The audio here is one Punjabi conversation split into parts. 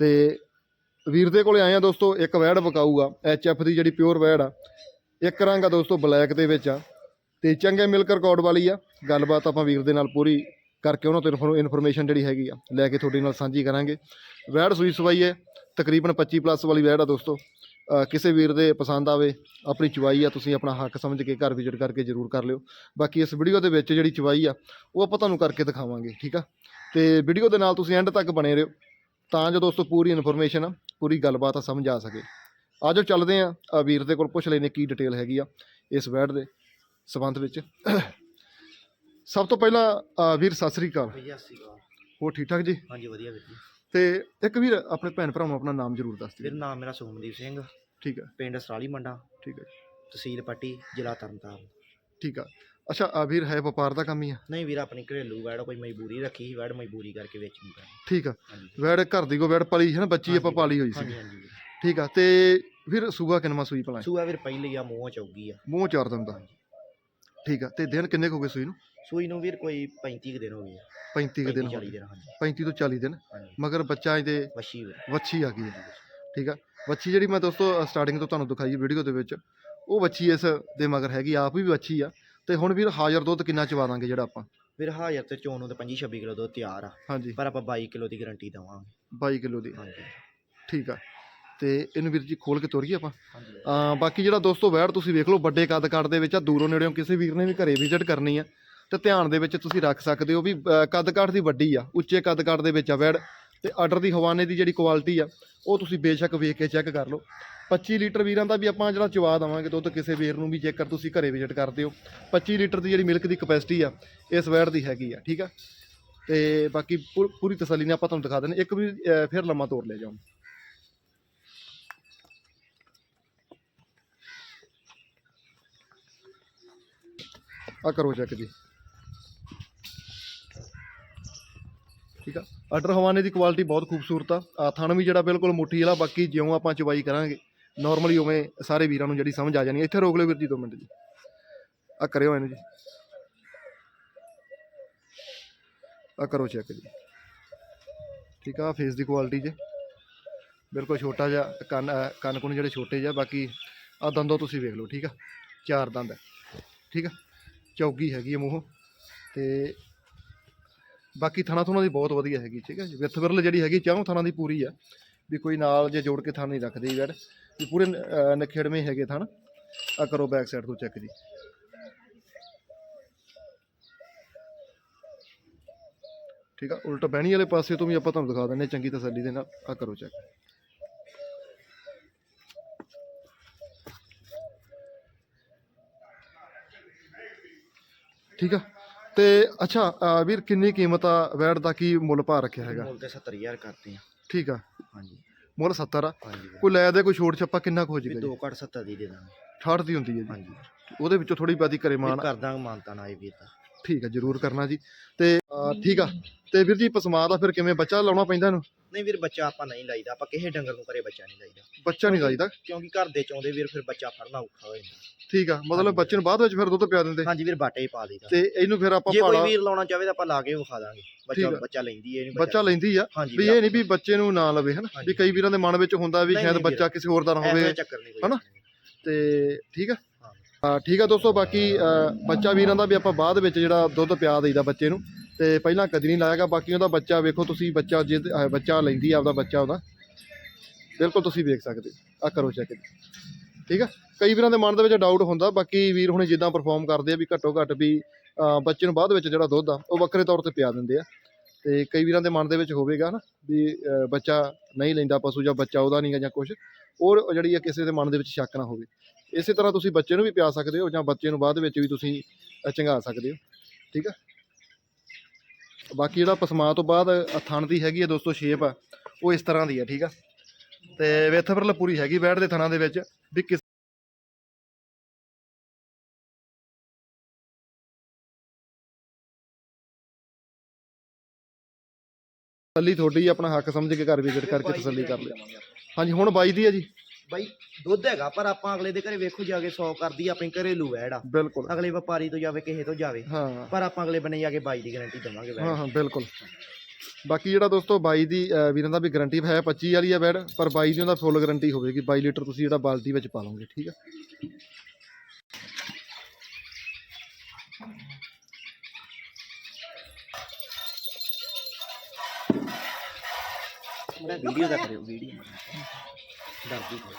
ਤੇ ਵੀਰ ਦੇ ਕੋਲੇ ਆਏ ਆ ਦੋਸਤੋ, ਇੱਕ ਵੈੜ ਵਿਕਾਊਗਾ ਐਚ ਐਫ ਦੀ ਜਿਹੜੀ ਪਿਓਰ ਵੈੜ ਆ, ਇੱਕ ਰੰਗ ਆ ਦੋਸਤੋ ਬਲੈਕ ਦੇ ਵਿੱਚ ਆ, ਤੇ ਚੰਗੇ ਮਿਲਕ ਰਿਕਾਰਡ ਵਾਲੀ ਆ। ਗੱਲਬਾਤ ਆਪਾਂ ਵੀਰ ਦੇ ਨਾਲ ਪੂਰੀ ਕਰਕੇ ਉਹਨਾਂ ਤੋਂ ਇਨਫੋਰਮੇਸ਼ਨ ਜਿਹੜੀ ਹੈਗੀ ਆ, ਲੈ ਕੇ ਤੁਹਾਡੇ ਨਾਲ ਸਾਂਝੀ ਕਰਾਂਗੇ। ਵੈੜ ਸੂਈ ਸਵਾਈ ਹੈ, ਤਕਰੀਬਨ 25 ਪਲੱਸ ਵਾਲੀ ਵੈੜ ਆ ਦੋਸਤੋ। ਕਿਸੇ ਵੀਰ ਦੇ ਪਸੰਦ ਆਵੇ, ਆਪਣੀ ਚਵਾਈ ਆ, ਤੁਸੀਂ ਆਪਣਾ ਹੱਕ ਸਮਝ ਕੇ ਘਰ ਵਿਜ਼ਿਟ ਕਰਕੇ ਜ਼ਰੂਰ ਕਰ ਲਿਓ। ਬਾਕੀ ਇਸ ਵੀਡੀਓ ਦੇ ਵਿੱਚ ਜਿਹੜੀ ਚਵਾਈ ਆ, ਉਹ ਆਪਾਂ ਤੁਹਾਨੂੰ ਕਰਕੇ ਦਿਖਾਵਾਂਗੇ, ਠੀਕ ਆ? ਤੇ ਵੀਡੀਓ ਦੇ ਨਾਲ ਤੁਸੀਂ ਐਂਡ ਤੱਕ ਬਣੇ ਰਹੋ। ਤਾਂ ਜੋ ਦੋਸਤੋ ਪੂਰੀ ਇਨਫੋਰਮੇਸ਼ਨ ਪੂਰੀ ਗੱਲਬਾਤ ਆ ਸਮਝ ਆ ਸਕੇ। ਆਜੋ ਚੱਲਦੇ ਆ ਆ ਵੀਰ ਦੇ ਕੋਲ ਪੁੱਛ ਲੈਨੇ ਕੀ ਡਿਟੇਲ ਹੈਗੀ ਆ ਇਸ ਵੈਡ ਦੇ ਸਬੰਧ ਵਿੱਚ। ਸਭ ਤੋਂ ਪਹਿਲਾਂ ਵੀਰ ਸਤਿ ਸ੍ਰੀ ਅਕਾਲ। ਭਈਆ ਸੀਗਾ ਹੋਰ ਠੀਕ ਠਾਕ ਜੀ? ਹਾਂਜੀ ਵਧੀਆ ਵੀਰ ਜੀ। ਤੇ ਇੱਕ ਵੀਰ ਆਪਣੇ ਭੈਣ ਭਰਾ ਨੂੰ ਆਪਣਾ ਨਾਮ ਜ਼ਰੂਰ ਦੱਸ ਵੀਰ ਦਿਓ ਨਾਮ ਮੇਰਾ ਸੁਖਮਨਦੀਪ ਸਿੰਘ। ਠੀਕ ਹੈ ਪਿੰਡ ਸਰਾਲੀ ਮੰਡਾ। ਠੀਕ ਹੈ ਤਹਿਸੀਲ ਪੱਟੀ ਜ਼ਿਲ੍ਹਾ ਤਰਨਤਾਰਨ। ਠੀਕ ਆ। ਅੱਛਾ ਆ ਵੀਰ ਹੈ ਵਪਾਰ ਦਾ ਕੰਮ ਹੀ ਆ? ਨਹੀਂ ਵੀਰ ਆਪਣੀ ਘਰੇਲੂ ਵੈੜ ਕੋਈ ਮਜਬੂਰੀ ਰੱਖੀ ਸੀ ਵੈੜ ਮਜਬੂਰੀ ਕਰਕੇ ਵੇਚਣੀ ਪਈ ਠੀਕ ਆ। ਹਾਂਜੀ। ਵੈੜ ਘਰ ਦੀ ਕੋ ਵੈੜ ਪਲੀ ਹੈ ਨਾ ਬੱਚੀ ਆਪਾਂ ਪਾਲੀ ਹੋਈ ਸੀ। ਹਾਂਜੀ ਹਾਂਜੀ ਵੀਰ। ਠੀਕ ਆ ਤੇ ਵੀਰ ਸੂਆ ਕਿੰਨਵਾਂ ਸੂਈ ਭਲਾ ਸੂਆ ਵੀਰ ਪਹਿਲੀ ਆ ਮੂੰਹ ਚੌਗੀ ਆ। ਮੂੰਹ ਚਾਰ ਦਿਨ ਦਾ। ਠੀਕ ਆ ਤੇ ਦਿਨ ਕਿੰਨੇ ਕੁ ਹੋ ਗਏ ਸੂਈ ਨੂੰ? ਸੂਈ ਨੂੰ ਵੀਰ ਕੋਈ 35 ਕੁ ਦਿਨ ਹੋ ਗਏ ਆ। 35 ਕੁ ਦਿਨ ਹੋ 40 ਗਏ। ਦਿਨ ਹਾਂਜੀ। 35 ਤੋਂ 40 ਦਿਨ। ਹਾਂਜੀ। ਮਗਰ ਬੱਚਾ ਇਹਦੇ ਵਸ਼ੀ ਵੀਰ। ਵੱਛੀ ਆ ਗਈ ਹੈ ਠੀਕ ਆ। ਵੱਛੀ ਜਿਹੜੀ ਮੈਂ ਦੋਸਤੋ ਸਟਾਰਟਿੰਗ ਤੋਂ ਤੁਹਾਨੂੰ ਦਿਖਾਈ ਵੀਡੀਓ ਦੇ ਵਿੱਚ ਉਹ ਵੱਛੀ ਇਸ ਦੇ ਮਗਰ ਹੈਗੀ ਆਪ ਵੀ ਵੱਛੀ ਆ। ਤੇ ਹੁਣ ਵੀਰ ਹਾਜ਼ਰ ਦੁੱਧ ਕਿੰਨਾ ਚਵਾ ਦਾਂਗੇ ਜਿਹੜਾ ਆਪਾਂ? ਵੀਰ ਹਾਜ਼ਰ ਤੇ ਚੋਣ ਨੂੰ ਤੇ 25 26 ਕਿਲੋ ਦੁੱਧ ਤਿਆਰ ਆ। ਹਾਂਜੀ। ਪਰ ਆਪਾਂ 22 ਕਿਲੋ ਦੀ ਗਾਰੰਟੀ ਦਵਾਂਗੇ। 22 ਕਿਲੋ ਦੀ। ਹਾਂਜੀ। ਠੀਕ ਆ। ਤੇ ਇਹਨੂੰ ਵੀਰ ਜੀ ਖੋਲ ਕੇ ਤੋਰੀਏ ਆਪਾਂ? ਹਾਂਜੀ। ਆ ਬਾਕੀ ਜਿਹੜਾ ਦੋਸਤੋ ਵੈੜ ਤੁਸੀਂ ਵੇਖ ਲਓ ਵੱਡੇ ਕੱਦ ਕੱਦ ਦੇ ਵਿੱਚ ਆ ਦੂਰੋਂ ਨੇੜਿਓਂ ਕਿਸੇ ਵੀਰ ਨੇ ਵੀ ਘਰੇ ਵਿਜ਼ਿਟ ਕਰਨੀ ਆ। ਤੇ ਧਿਆਨ ਦੇ ਵਿੱਚ ਤੁਸੀਂ ਰੱਖ ਸਕਦੇ ਹੋ ਵੀ ਕੱਦ ਕੱਦ ਦੀ ਵੱਡੀ ਆ ਉੱਚੇ ਕੱਦ ਕੱਦ ਦੇ ਵਿੱਚ ਆ ਵੈੜ। ਤੇ ਆਰਡਰ ਦੀ ਹਵਾਨੇ ਦੀ ਜਿਹੜੀ ਕੁਆਲਿਟੀ ਆ, ਉਹ ਤੁਸੀਂ ਬੇਸ਼ੱਕ ਵੇਖ ਕੇ ਚੈੱਕ ਕਰ ਲਓ। 25 ਲੀਟਰ ਵੀਰਾਂ ਦਾ ਵੀ ਆਪਾਂ ਜਿਹੜਾ ਚਵਾ ਦਵਾਂਗੇ, ਦੁੱਧ ਕਿਸੇ ਵੀਰ ਨੂੰ ਵੀ ਜੇਕਰ ਤੁਸੀਂ ਘਰੇ ਵਿਜ਼ਿਟ ਕਰਦੇ ਹੋ 25 ਲੀਟਰ ਦੀ ਜਿਹੜੀ ਮਿਲਕ ਦੀ ਕਪੈਸਿਟੀ ਆ, ਇਸ ਵੈੜ ਦੀ ਹੈਗੀ ਆ, ਠੀਕ ਆ? ਤੇ ਬਾਕੀ ਪੂ- ਪੂਰੀ ਤਸੱਲੀ ਨਾਲ ਆਪਾਂ ਤੁਹਾਨੂੰ ਦਿਖਾ ਦਿੰਦੇ ਇੱਕ ਵੀ ਫਿਰ ਲੰਮਾ ਤੋੜ ਲੈ ਜਾਓ। ਆ ਕਰੋ ਚੈੱਕ ਜੀ। ਠੀਕ ਆ ਆਰਡਰ ਹਵਾਨੇ ਦੀ ਕੁਆਲਿਟੀ ਬਹੁਤ ਖੂਬਸੂਰਤ ਆ। ਆ ਥਣ ਵੀ ਜਿਹੜਾ ਬਿਲਕੁਲ ਮੁੱਠੀ ਵਾਲਾ, ਬਾਕੀ ਜਿਉਂ ਆਪਾਂ ਚਵਾਈ ਕਰਾਂਗੇ ਨਾਰਮਲੀ ਉਵੇਂ ਸਾਰੇ ਵੀਰਾਂ ਨੂੰ ਜਿਹੜੀ ਸਮਝ ਆ ਜਾਣੀ ਇੱਥੇ ਰੋਕ ਲਓ ਵੀਰ ਜੀ 2 ਮਿੰਟ ਜੀ। ਆ ਕਰਿਓ ਇਹਨੂੰ ਜੀ। ਆ ਕਰੋ ਚੈੱਕ ਜੀ। ਠੀਕ ਆ ਫੇਸ ਦੀ ਕੁਆਲਿਟੀ ਜੇ। ਬਿਲਕੁਲ ਛੋਟਾ ਜਿਹਾ ਕੰਨ ਕੰਨ ਕੁਨ ਜਿਹੜੇ ਛੋਟੇ ਜਿਹਾ ਬਾਕੀ ਆ ਦੰਦੋਂ ਤੁਸੀਂ ਵੇਖ ਲਓ, ਠੀਕ ਆ? ਚਾਰ ਦੰਦ ਹੈ ਠੀਕ ਆ? ਚੌਗੀ ਹੈਗੀ ਹੈ ਮੂੰਹ। ਤੇ ਬਾਕੀ ਥਣਾ ਥੁਣਾ ਦੀ ਬਹੁਤ ਵਧੀਆ ਹੈਗੀ ਠੀਕ ਹੈ ਜੀ। ਵਿੱਥ ਵਿਰਲ ਜਿਹੜੀ ਹੈਗੀ ਚਾਹੋਂ ਥਣਾ ਦੀ ਪੂਰੀ ਆ। ਵੀ ਕੋਈ ਨਾਲ ਜੇ ਜੋੜ ਕੇ ਥਣ ਨਹੀਂ ਰੱਖਦੇ ਯਾਰ ਵੀ ਪੂਰੇ ਅਹ, ਨਖੇੜਵੇਂ ਹੈਗੇ ਥਣ। ਆ ਕਰੋ ਬੈਕ ਸਾਈਡ ਤੋਂ ਚੈੱਕ ਜੀ। ਠੀਕ ਆ ਉਲਟਾ ਬਹਿਣੀ ਵਾਲੇ ਪਾਸੇ ਤੋਂ ਵੀ ਆਪਾਂ ਤੁਹਾਨੂੰ ਦਿਖਾ ਦਿੰਦੇ ਚੰਗੀ ਤਸੱਲੀ ਦੇ ਨਾਲ ਆ ਕਰੋ ਚੈੱਕ ਠੀਕ ਆ। ਤੇ ਅੱਛਾ ਵੀਰ ਕਿੰਨੀ ਕੀਮਤ ਆ ਵੈੜ ਦਾ ਕੀ ਮੁੱਲ ਭਾ ਰੱਖਿਆ ਹੈਗਾ? ਮੁੱਲ ਤੇ 70000 ਕਰਦੇ ਆ। ਠੀਕ ਆ। ਹਾਂਜੀ। ਮੁੱਲ 70 ਆ। ਹਾਂਜੀ। ਵੀਰ। ਕੋਈ ਲੈ ਦੇ ਕੋਈ ਛੋਟ ਛੱਪਾ ਕਿੰਨਾ ਕੁ ਹੋ ਵੀ ਜਾਏਗਾ ਜੀ? ਦੋ ਘੱਟ 70 ਦੀ ਦੇ ਦਾਂਗੇ। 68 ਦੀ ਹੁੰਦੀ ਹੈ ਜੀ। ਹਾਂਜੀ। ਉਹਦੇ ਵਿੱਚੋਂ ਥੋੜੀ ਬਾਦੀ ਵੀਰ ਮਾਨ। ਕਰ ਦਾਂਗੇ ਮਾਨਤਾ ਨਾ ਇਹ ਵੀਰ ਦਾ ਠੀਕ ਆ ਜਰੂਰ ਕਰਨਾ ਜੀ। ਤੇ ਠੀਕ ਆ। ਤੇ ਵੀਰ ਜੀ ਪਸਮਾ ਦਾ ਫਿਰ ਕਿਵੇਂ? ਬੱਚਾ ਲਾਉਣਾ ਪੈਂਦਾ ਇਹਨੂੰ? ਨਹੀਂ ਵੀਰ ਬੱਚਾ ਆਪਾਂ ਨਹੀਂ ਲਾਈਦਾ ਆਪਾਂ ਕਿਸੇ ਡੰਗਰ ਨੂੰ ਘਰੇ ਬੱਚਾ ਨਹੀਂ ਲਾਈਦਾ ਬੱਚਾ ਨਹੀਂ ਲਾਈਦਾ ਕਿਉਂਕਿ ਘਰ ਦੇ ਚਾਉਂਦੇ ਵੀਰ ਫਿਰ ਬੱਚਾ ਫੜਨਾ ਔਖਾ ਹੋ ਜਾਂਦਾ ਠੀਕ ਆ ਮਤਲਬ। ਬੱਚੇ ਨੂੰ ਬਾਅਦ ਵਿੱਚ ਫਿਰ ਦੁੱਧ ਪਿਆ ਦਿੰਦੇ ਹਾਂਜੀ ਵੀਰ ਬਾਟੇ ਹੀ ਪਾ ਦਈਦਾ ਤੇ ਇਹਨੂੰ ਫਿਰ ਆਪਾਂ ਜੇ ਕੋਈ ਵੀਰ ਲਾਉਣਾ ਚਾਹਵੇ ਤਾਂ ਆਪਾਂ ਲਾ ਕੇ ਵਿਖਾ ਦਾਂਗੇ ਬੱਚਾ ਠੀਕ ਆ। ਬੱਚਾ ਲੈਂਦੀ ਏ ਨਹੀਂ ਬੱਚਾ ਲੈਂਦੀ ਆ ਹਾਂਜੀ ਵੀ ਇਹ ਨਹੀਂ ਵੀ ਬੱਚੇ ਨੂੰ ਨਾ ਲਵੇ ਹਨਾ ਵੀ ਹਾਂਜੀ। ਕਈ ਵੀਰਾਂ ਦੇ ਮਨ ਵਿੱਚ ਹੁੰਦਾ ਵੀ ਨਹੀਂ, ਸ਼ਾਇਦ ਨਹੀਂ ਬੱਚਾ ਕਿਸੇ ਹੋਰ ਦਾ ਨਾ ਹੋਵੇ ਚੱਕਰ ਨਹੀਂ ਕੋਈ ਹਨਾ? ਤੇ ਠੀਕ ਆ ਹਾਂ। ਹਾਂ ਠੀਕ ਆ ਦੋਸਤੋ ਬਾਕੀ ਬੱਚਾ ਵੀਰਾਂ ਦਾ ਵੀ ਆਪਾਂ ਬਾਅਦ ਵਿੱਚ ਜਿਹੜਾ ਦੁੱਧ ਪਿਆ ਦੇਈਦਾ ਬੱਚੇ ਨੂੰ ਤੇ ਪਹਿਲਾਂ ਕਦੀ ਨਹੀਂ ਲਾਇਆਗਾ, ਬਾਕੀ ਉਹਦਾ ਬੱਚਾ ਵੇਖੋ ਤੁਸੀਂ, ਬੱਚਾ ਜੇ ਬੱਚਾ ਲੈਂਦੀ ਆ ਆਪਦਾ ਬੱਚਾ ਉਹਦਾ। ਬਿਲਕੁਲ ਤੁਸੀਂ ਵੇਖ ਸਕਦੇ, ਆ ਕਰੋ ਚੈੱਕ ਠੀਕ ਆ? ਕਈ ਵੀਰਾਂ ਦੇ ਮਨ ਦੇ ਵਿੱਚ ਡਾਊਟ ਹੁੰਦਾ, ਬਾਕੀ ਵੀਰ ਹੁਣ ਜਿੱਦਾਂ ਪਰਫਾਰਮ ਕਰਦੇ ਆ ਵੀ ਘੱਟੋ ਘੱਟ ਵੀ ਬੱਚੇ ਨੂੰ ਬਾਅਦ ਵਿੱਚ ਜਿਹੜਾ ਦੁੱਧ ਆ, ਉਹ ਵੱਖਰੇ ਤੌਰ ਤੇ ਪਿਆ ਦਿੰਦੇ ਆ। ਤੇ ਕਈ ਵੀਰਾਂ ਦੇ ਮਨ ਦੇ ਵਿੱਚ ਹੋਵੇਗਾ ਨਾ ਵੀ ਬੱਚਾ ਨਹੀਂ ਲੈਂਦਾ ਪਸ਼ੂ ਜਾਂ ਬੱਚਾ ਉਹਦਾ ਨਹੀਂਗਾ ਜਾਂ ਕੁਝ ਔਰ ਜਿਹੜੀ ਆ ਕਿਸੇ ਦੇ ਮਨ ਦੇ ਵਿੱਚ ਸ਼ੱਕ ਨਾ ਹੋਵੇ। ਇਸੇ ਤਰ੍ਹਾਂ ਤੁਸੀਂ ਬੱਚੇ ਨੂੰ ਵੀ ਪਿਆ ਸਕਦੇ ਹੋ ਜਾਂ ਬੱਚੇ ਨੂੰ ਬਾਅਦ ਵਿੱਚ ਵੀ ਤੁਸੀਂ ਚੰਗਾ ਸਕਦੇ ਹੋ। ਠੀਕ ਆ? ਬਾਕੀ ਜਿਹੜਾ ਪਸਮਾ ਤੋਂ ਬਾਅਦ ਅ, ਥਣ ਦੀ ਹੈਗੀ ਹੈ ਦੋਸਤੋ ਸ਼ੇਪ ਆ ਉਹ ਇਸ ਤਰ੍ਹਾਂ ਦੀ ਆ ਠੀਕ ਆ? ਤੇ ਵਿੱਥ ਫਰਲ ਪੂਰੀ ਹੈਗੀ ਬੈੜ ਦੇ ਥਣਾ ਦੇ ਵਿੱਚ ਵੀ ਕਿਸ ਤਸੱਲੀ ਤੁਹਾਡੀ ਆਪਣਾ ਹੱਕ ਸਮਝ ਕੇ ਘਰ ਵਿਜ਼ਿਟ ਕਰਕੇ ਤਸੱਲੀ ਕਰ ਲਿਓ ਹਾਂਜੀ ਹੁਣ ਬਾਈ ਦੀ ਹੈ ਜੀ। ਬਾਈ ਦੁੱਧ ਹੈਗਾ ਪਰ ਆਪਾਂ ਅਗਲੇ ਦੇ ਘਰੇ ਵੇਖੋ ਜਾ ਕੇ 100 ਕਰਦੀ ਆ, ਆਪਣੀ ਘਰੇਲੂ ਵੈੜ ਆ। ਬਿਲਕੁਲ। ਅਗਲੇ ਵਪਾਰੀ ਤੋਂ ਜਾਵੇ ਕਿਸੇ ਤੋਂ ਜਾਵੇ। ਹਾਂ। ਪਰ ਆਪਾਂ ਅਗਲੇ ਬੰਨੇ ਜਾ ਕੇ ਬਾਈ ਦੀ ਗਾਰੰਟੀ ਦਵਾਂਗੇ ਹਾਂ ਹਾਂ ਬਿਲਕੁਲ। ਬਾਕੀ ਜਿਹੜਾ ਦੋਸਤੋ ਬਾਈ ਦੀ ਵੀਰਾਂ ਦਾ ਵੀ ਗਾਰੰਟੀ ਹੈ 25 ਵਾਲੀ ਆ ਬੈਡ ਪਰ ਬਾਈ ਦੀ ਉਹਦਾ ਫੁੱਲ ਗਾਰੰਟੀ ਹੋਵੇਗੀ। 22 ਲੀਟਰ ਤੁਸੀਂ ਜਿਹੜਾ ਬਾਲਟੀ ਵਿੱਚ ਪਾ ਲਓਗੇ ਠੀਕ ਆ? ਵੀਡੀਓ ਦਾ ਕਰਿਓ ਵੀਡੀਓ। ਡਰਦੀ ਕੋਈ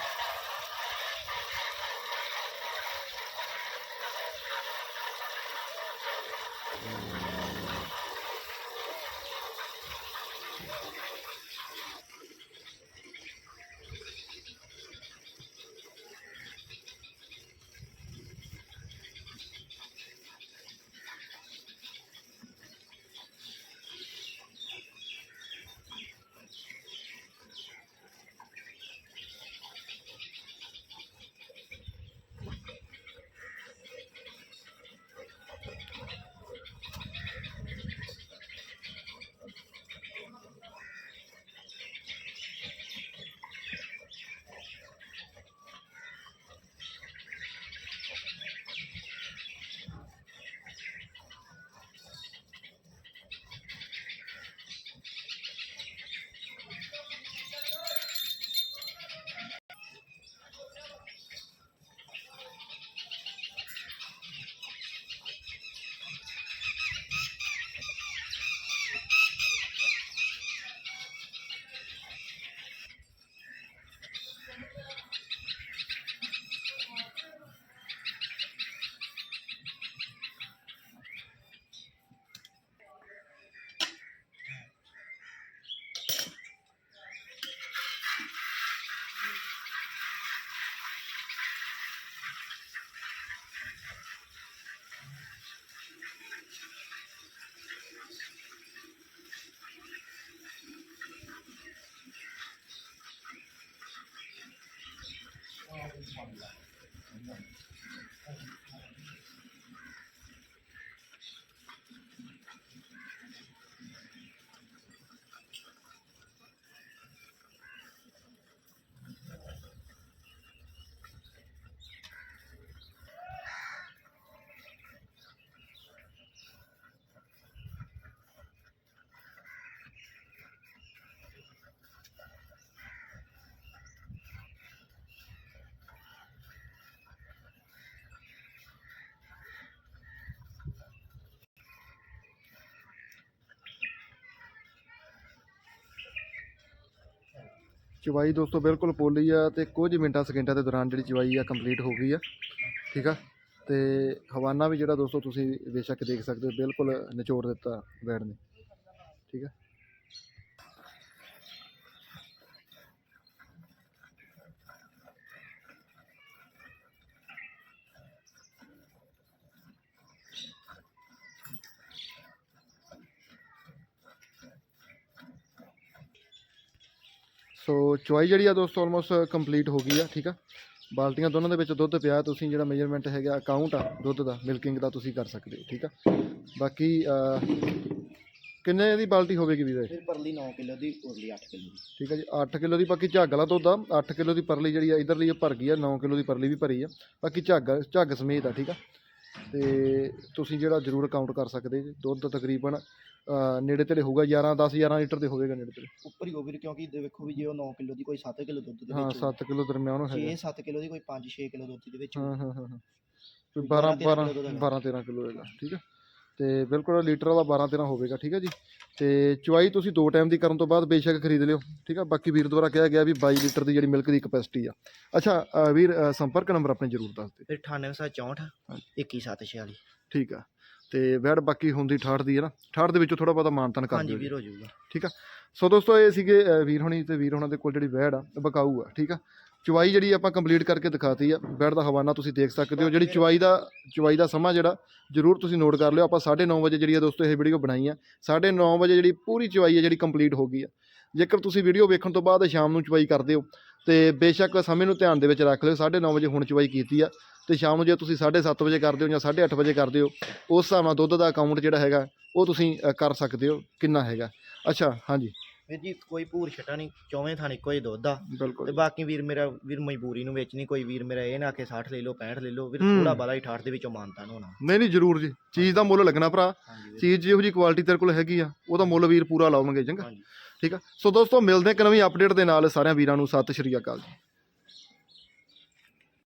ਚਵਾਈ ਦੋਸਤੋ ਬਿਲਕੁਲ ਪੋਲੀ ਆ ਤੇ ਕੁਝ ਮਿੰਟਾਂ ਸਕਿੰਟਾਂ ਦੇ ਦੌਰਾਨ ਜਿਹੜੀ ਚਵਾਈ ਆ ਕੰਪਲੀਟ ਹੋ ਗਈ ਆ, ਠੀਕ ਆ? ਤੇ ਹਵਾਨਾ ਵੀ ਜਿਹੜਾ ਦੋਸਤੋ ਤੁਸੀਂ ਬੇਸ਼ੱਕ ਦੇਖ ਸਕਦੇ ਹੋ, ਬਿਲਕੁਲ ਨਿਚੋੜ ਦਿੱਤਾ ਬੈਡ ਨੇ, ਠੀਕ ਆ? ਸੋ ਚੁਆਈ ਜਿਹੜੀ ਆ ਦੋਸਤੋ ਆਲਮੋਸਟ ਕੰਪਲੀਟ ਹੋ ਗਈ ਆ ਠੀਕ ਆ? ਬਾਲਟੀਆਂ ਦੋਨਾਂ ਦੇ ਵਿੱਚ ਦੁੱਧ ਪਿਆ ਤੁਸੀਂ ਜਿਹੜਾ ਮੇਜਰਮੈਂਟ ਹੈਗਾ ਅਕਾਊਂਟ ਆ ਦੁੱਧ ਦਾ ਮਿਲਕਿੰਗ ਦਾ ਤੁਸੀਂ ਕਰ ਸਕਦੇ ਹੋ ਠੀਕ ਆ? ਬਾਕੀ ਕਿੰਨੇ ਦੀ ਬਾਲਟੀ ਹੋਵੇਗੀ ਵੀਰੇ? ਫਿਰ ਪਰਲੀ 9 ਕਿਲੋ ਦੀ ਉਰਲੀ 8 ਕਿਲੋ ਦੀ। ਠੀਕ ਆ ਜੀ 8 ਕਿਲੋ ਦੀ ਬਾਕੀ ਝੱਗ ਵਾਲਾ ਦੁੱਧ ਆ 8 ਕਿਲੋ ਦੀ ਪਰਲੀ ਜਿਹੜੀ ਆ ਇਧਰਲੀ ਇਹ ਭਰ ਗਈ ਆ 9 ਕਿਲੋ ਦੀ ਪਰਲੀ ਵੀ ਭਰੀ ਆ ਬਾਕੀ ਝੱਗ ਝੱਗ ਸਮੇਤ ਆ ਠੀਕ ਆ? ਤੇ ਤੁਸੀਂ ਜਿਹੜਾ ਜ਼ਰੂਰ ਕਾਊਂਟ ਕਰ ਸਕਦੇ ਜੀ ਦੁੱਧ ਤਕਰੀਬਨ ਨੇੜੇ ਤੇੜੇ ਹੋਊਗਾ 11 10 11 ਲੀਟਰ ਦੇ ਹੋਵੇਗਾ ਨੇੜੇ ਤੇੜੇ। ਉੱਪਰ ਹੀ ਹੋਵੇ ਕਿਉਂਕਿ ਦੇ ਵੇਖੋ ਵੀ ਜੇ ਉਹ 9 ਕਿਲੋ ਦੀ ਕੋਈ 7 ਕਿਲੋ ਦੁੱਧ ਦੇ ਹਾਂ ਵਿੱਚ 7 ਕਿਲੋ ਦਰਮਿਆਨ ਹੈਗਾ। 6-7 ਕਿਲੋ ਦੀ ਕੋਈ 5-6 ਕਿਲੋ ਦੁੱਧ ਦੇ ਵਿੱਚ ਹਾਂ ਹਾਂ ਹਾਂ ਹਾਂ। ਕੋਈ ਕੋਈ 12 12 12 ਕਿੱਲੋ ਦਾ 12 13 ਕਿਲੋ ਹੈਗਾ ਠੀਕ ਹੈ ਤੇ ਬਿਲਕੁਲ ਲੀਟਰ ਵਾਲਾ 12 13 ਹੋਵੇਗਾ ਠੀਕ ਹੈ ਜੀ? ਤੇ ਚੁਆਈ ਤੁਸੀਂ ਦੋ ਟਾਈਮ ਦੀ ਕਰਨ ਤੋਂ ਬਾਅਦ ਬੇਸ਼ੱਕ ਖਰੀਦ ਲਿਓ ਠੀਕ ਹੈ ਬਾਕੀ ਵੀਰ ਦੁਆਰਾ ਕਿਹਾ ਗਿਆ ਵੀ 22 ਲੀਟਰ ਦੀ ਜਿਹੜੀ ਮਿਲਕ ਦੀ ਕਪੈਸਿਟੀ ਆ। ਅੱਛਾ ਵੀਰ ਸੰਪਰਕ ਨੰਬਰ ਆਪਣੇ ਜ਼ਰੂਰ ਦੱਸ ਦਿਓ। ਫਿਰ 9864 21746 ਠੀਕ ਆ। ਤੇ ਵੈੜ ਬਾਕੀ ਹੁੰਦੀ 68 ਦੀ ਹੈ ਨਾ 68 ਦੇ ਵਿੱਚੋਂ ਥੋੜਾ ਬਹੁਤਾ ਮਾਨਤਨ ਕਰ ਦਿਓ। ਵੀਰ ਹੋ ਜਾਊਗਾ। ਸੋ ਦੋਸਤੋ ਇਹ ਸੀਗੇ ਅ, ਵੀਰ ਹੋਣੀ ਤੇ ਵੀਰ ਹੋਣਾ ਦੇ ਕੋਲ ਜਿਹੜੀ ਵੈੜ ਆ ਬਕਾਊ ਆ ਠੀਕ ਆ? ਚੁਵਾਈ ਜਿਹੜੀ ਆਪਾਂ ਕੰਪਲੀਟ ਕਰਕੇ ਦਿਖਾਤੀ ਆ ਬੈਡ ਦਾ ਹਵਾਨਾ ਤੁਸੀਂ ਦੇਖ ਸਕਦੇ ਹੋ। ਜਿਹੜੀ ਚੁਵਾਈ ਦਾ ਚੁਵਾਈ ਦਾ ਸਮਾਂ ਜਿਹੜਾ ਜਰੂਰ ਤੁਸੀਂ ਨੋਟ ਕਰ ਲਿਓ। ਆਪਾਂ 9:30 ਵਜੇ ਜਿਹੜੀ ਆ ਦੋਸਤੋ ਇਹ ਵੀਡੀਓ ਬਣਾਈ ਆ। 9:30 ਵਜੇ ਜਿਹੜੀ ਪੂਰੀ ਚੁਵਾਈ ਹੈ ਜਿਹੜੀ ਕੰਪਲੀਟ ਹੋ ਗਈ ਆ। ਜੇਕਰ ਤੁਸੀਂ ਵੀਡੀਓ ਵੇਖਣ ਤੋਂ ਬਾਅਦ ਸ਼ਾਮ ਨੂੰ ਚੁਵਾਈ ਕਰਦੇ ਹੋ ਤੇ ਬੇਸ਼ੱਕ ਸਮੇਂ ਨੂੰ ਧਿਆਨ ਦੇ ਵਿੱਚ ਰੱਖ ਲਿਓ। 9:30 ਵਜੇ ਹੁਣ ਚੁਵਾਈ ਕੀਤੀ ਆ। ਤੇ ਸ਼ਾਮ ਨੂੰ ਜੇ ਤੁਸੀਂ 7:30 ਵਜੇ ਕਰਦੇ ਹੋ ਜਾਂ 8:30 ਵਜੇ ਕਰਦੇ ਹੋ ਉਸ ਹਿਸਾਬ ਨਾਲ ਦੁੱਧ ਦਾ ਅਕਾਊਂਟ ਜਿਹੜਾ ਹੈਗਾ ਉਹ ਤੁਸੀਂ ਅ, ਕਰ ਸਕਦੇ ਹੋ ਕਿੰਨਾ ਹੈਗਾ। ਅੱਛਾ ਹਾਂਜੀ। ਵੀਰ ਜੀ ਕੋਈ ਭੂਰ ਛਟਾ ਨਹੀਂ ਚੌਵੇਂ ਥਾਂ ਇੱਕੋ ਹੀ ਦੁੱਧ ਆ। ਤੇ ਬਿਲਕੁਲ ਬਾਕੀ ਵੀਰ ਮੇਰਾ ਵੀਰ ਮਜਬੂਰੀ ਨੂੰ ਵੇਚਣੀ ਕੋਈ ਵੀਰ ਮੇਰਾ ਇਹ ਨਾ ਕਿ 60 ਲੈ ਲਓ 65 ਲੈ ਲਓ ਵੀਰ ਹੂੰ। ਥੋੜਾ ਬਾਲਾ ਹੀ 68 ਦੇ ਵਿੱਚੋਂ ਮਾਨਤਾ ਨੂੰ ਹੋਣਾ। ਨਹੀਂ ਨਹੀਂ ਜਰੂਰ ਜੀ। ਚੀਜ਼ ਦਾ ਮੁੱਲ ਲੱਗਣਾ ਭਰਾ। ਹਾਂਜੀ ਵੀਰ। ਚੀਜ਼ ਜਿਹੋ ਜੀ ਕੁਆਲਿਟੀ ਤੇਰੇ ਕੋਲ ਹੈਗੀ ਆ ਉਹਦਾ ਮੁੱਲ ਵੀਰ ਪੂਰਾ ਲਾਉਣਗੇ ਚੰਗਾ। ਹਾਂਜੀ। ਠੀਕ ਆ? ਸੋ ਦੋਸਤੋ ਮਿਲਦੇ ਹਾਂ ਇੱਕ ਨਵੀਂ ਅਪਡੇਟ ਦੇ ਨਾਲ ਸਾਰਿਆਂ ਵੀਰਾਂ ਨੂੰ। ਸਤਿ ਸ਼੍ਰੀ ਅਕਾਲ ਜੀ।